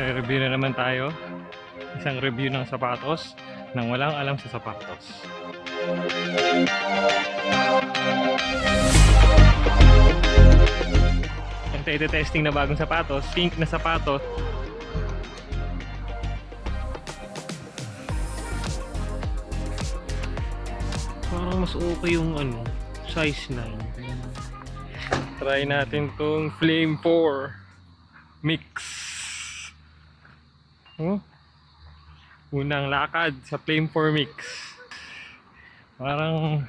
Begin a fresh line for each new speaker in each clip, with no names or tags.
Re-review na naman tayo. Isang review ng sapatos nang walang alam sa sapatos. Ang testing na bagong sapatos, pink na sapatos. Parang mas okay yung ano, size 9. Try natin tong Flame 4 Mix. Oh. Unang lakad sa Flame 4 Mix. Parang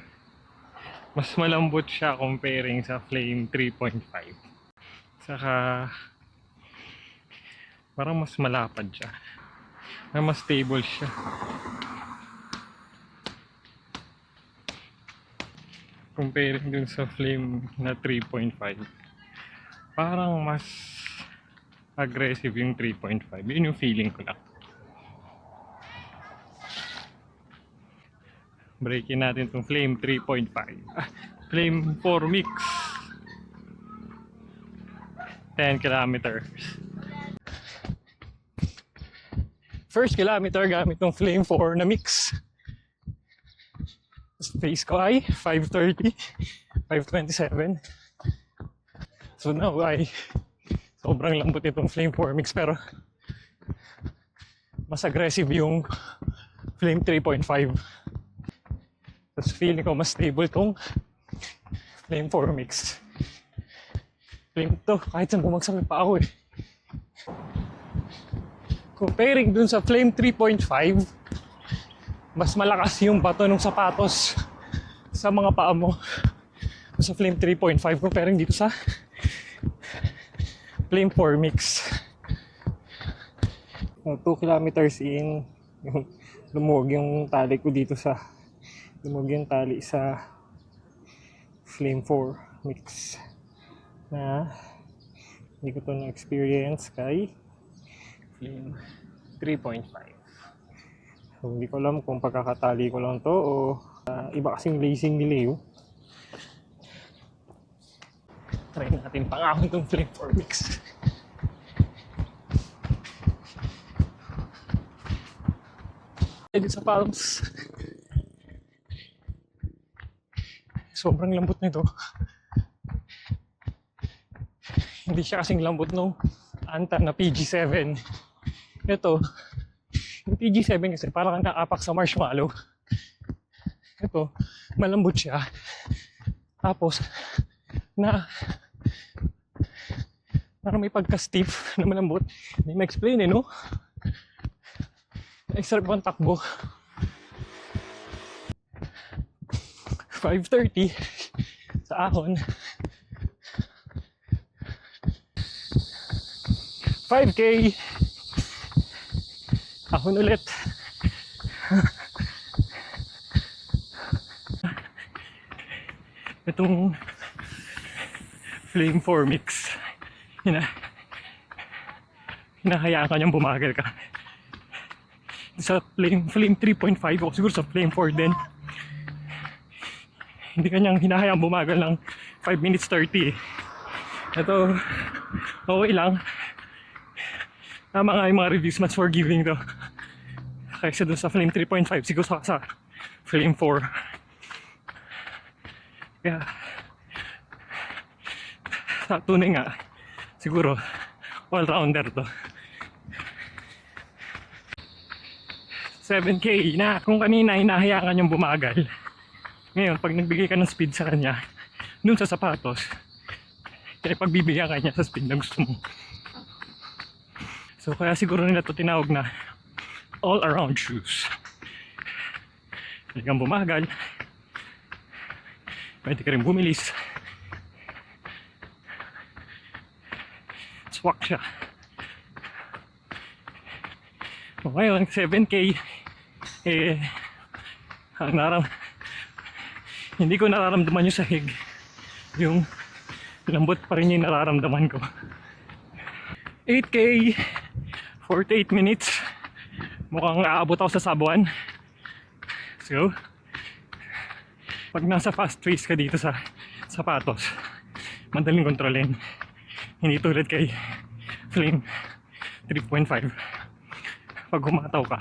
mas malambot siya comparing sa Flame 3.5. Saka parang mas malapad siya. Na mas stable siya. Comparing dun sa Flame na 3.5. Parang mas aggressive yung 3.5. Yun yung feeling ko lang. Breakin natin tong Flame 3.5. Ah, Flame 4 Mix. 10 kilometers. First kilometer gamit tong Flame 4 na mix. Space ko ay 5.30, 5.27. So now ay sobrang lambot itong Flame 4 mix pero mas aggressive yung Flame 3.5. Tapos feeling ko mas stable tong Flame 4 mix. Flame to, kahit saan bumagsak pa ako eh. Comparing dun sa Flame 3.5, mas malakas yung bato ng sapatos sa mga paa mo sa Flame 3.5 comparing dito sa Flame 4 mix. 2 kilometers in, yung lumuwag yung tali ko dito sa lumuwag yung tali sa Flame 4 mix na hindi ko to na-experience kay Flame 3.5. So, hindi ko alam kung pagkakatali ko lang to o ah, iba kasing lacing ni Leo. Try natin pangahon tong flip for mix. Edit sa palms. Sobrang lambot nito. Hindi siya kasing lambot nung Anta na PG7. Ito, yung PG7 kasi parang kang naapak sa marshmallow. Ito, malambot siya. Tapos, na parang may pagka-stiff na malambot. Hindi ma-explain eh, no? Extra pang takbo. 5.30 sa ahon. 5K Ahon ulit. Itong Flame 4 mix. Hina, hinahayaan ka niyang bumagal ka. Sa Flame, flame 3.5 o siguro sa Flame 4 din. Hindi kanyang hinahayaan bumagal ng 5 minutes 30 eh. Ito, okay lang. Tama nga yung mga reviews, much forgiving to. Kaysa dun sa Flame 3.5, siguro sa, sa Flame 4. Kaya, sa tunay nga, siguro, all-rounder to. 7K na kung kanina hinahayaan niyang bumagal. Ngayon, pag nagbigay ka ng speed sa kanya, dun sa sapatos, kaya pagbibigyan ka niya sa speed na gusto mo. So kaya siguro nila to tinawag na all around shoes. Pwede kang bumagal. Pwede ka rin bumilis. Swak siya. So ngayon, 7K, eh, ang naram, hindi ko nararamdaman yung sahig. Yung lambot pa rin yung nararamdaman ko. 8K, 48 minutes. Mukhang aabot ako sa Sabuan. So, pag nasa fast pace ka dito sa sapatos, madaling kontrolin. Hindi tulad kay Flame 3.5. Pag humataw ka,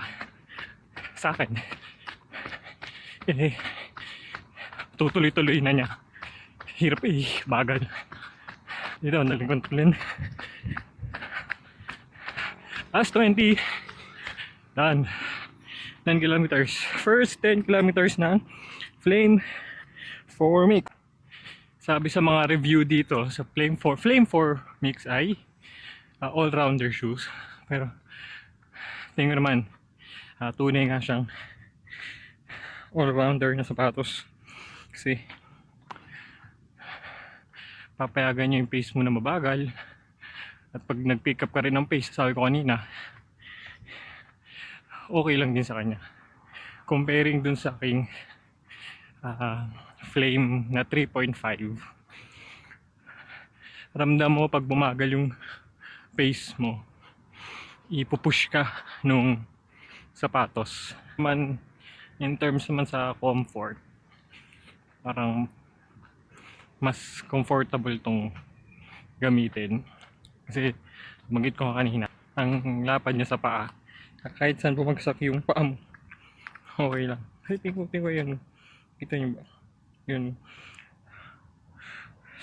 sa akin, eh, tutuloy-tuloy na niya. Hirap eh, bagal. Dito, naling kontrolin. Last 20. Done. 10 kilometers. First 10 kilometers ng Flame 4 Mix. Sabi sa mga review dito sa Flame 4, Flame 4 Mix ay uh, all-rounder shoes. Pero tingin naman, uh, tunay nga siyang all-rounder na sapatos. Kasi papayagan niya yung pace mo na mabagal. At pag nag-pick up ka rin ng pace, sabi ko kanina, okay lang din sa kanya. Comparing dun sa aking ah, flame na 3.5, ramdam mo pag bumagal yung pace mo, ipupush ka nung sapatos. Man, in terms naman sa comfort, parang mas comfortable tong gamitin. Kasi, magit ko kanina, ang lapad niya sa paa, kahit saan bumagsak yung paa mo, okay lang. Kasi tingko, tingko yun. Kita niyo ba? Yun.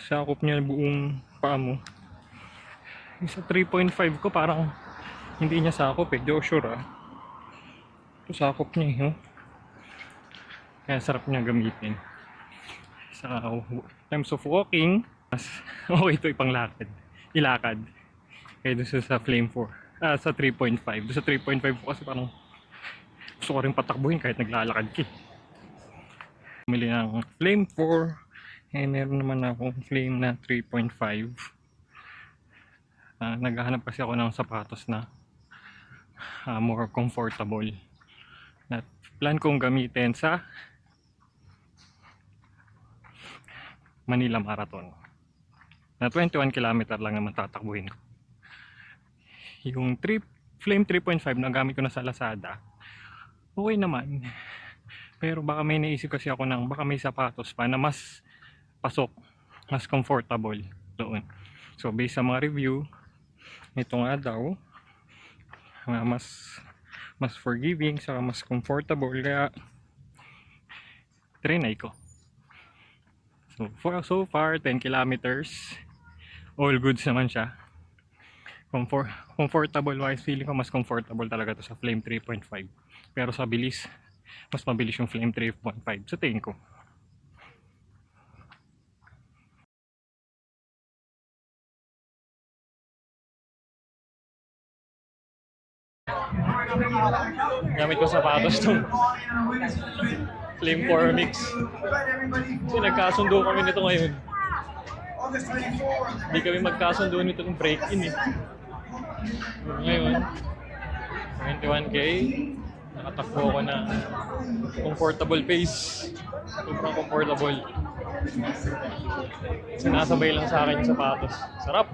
Sakop niya buong paa mo. Yung Sa 3.5 ko parang hindi niya sakop eh. Di ako sure ah. Ito sakop niya eh. oh. Kaya sarap niya gamitin. Sa times of walking, mas okay ito ipang lakad. Ilakad. Kaya doon sa, Flame 4. Ah, sa 3.5. Doon sa 3.5 ko kasi parang gusto ko rin patakbuhin kahit naglalakad ka. eh. Bumili ng Flame 4. Eh, meron naman akong Flame na 3.5. Ah, naghahanap kasi ako ng sapatos na ah, more comfortable. Na plan kong gamitin sa Manila Marathon. Na 21 km lang naman tatakbuhin ko. Yung 3, Flame 3.5 na gamit ko na sa Lazada, okay naman. Pero baka may naisip kasi ako ng baka may sapatos pa na mas pasok, mas comfortable doon. So based sa mga review, ito nga daw, mas mas forgiving, saka mas comfortable, kaya trinay ko. So, for, so far, 10 kilometers, all goods naman siya. Comfort, comfortable wise, feeling ko mas comfortable talaga to sa Flame 3.5. Pero sa bilis, mas mabilis yung Flame 3.5 sa tingin ko. Gamit ko sapatos tong Flame 4 Mix. Kasi nagkasundo kami nito ngayon. Hindi kami magkasundo nito ng break-in eh. Ngayon, 21k. Nakatakbo ako na comfortable pace. Sobrang comfortable. Sinasabay lang sa akin yung sapatos. Sarap!